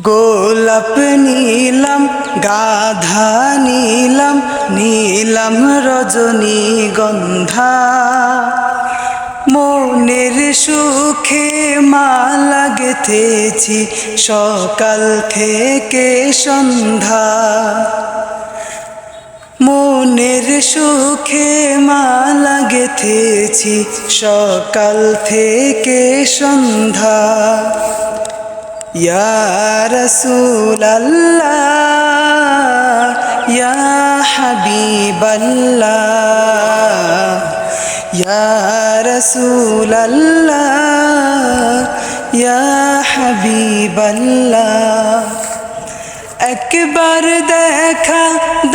গোলাপ নীলাম, গাধা নীলাম নীলাম রজনী গন্ধা। মনের সুখে মালা গেথেছি সকাল থেকে সন্ধ্যা। মনের সুখে মালা গেথেছি সকাল থেকে সন্ধ্যা। ইয়া রসুলাল্লাহ ইয়া হাবিবাল্লাহ ইয়া রসুলাল্লাহ ইয়া হাবিবাল্লাহ একবার দেখা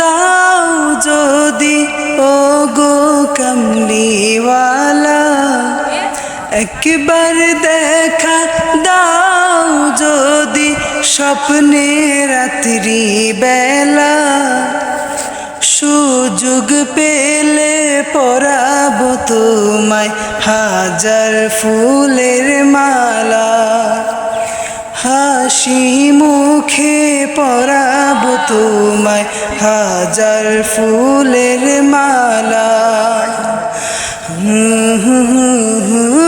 দাও যদি ও গো কমলিওয়ালা একবার দেখা স্বপ্নে রাত্রি বেলা সুযোগ পেলে পরাব তোমায় হাজার ফুলের মালা। হাসি মুখে পরাব তোমায় হাজার ফুলের মালা। হুম হুম হুম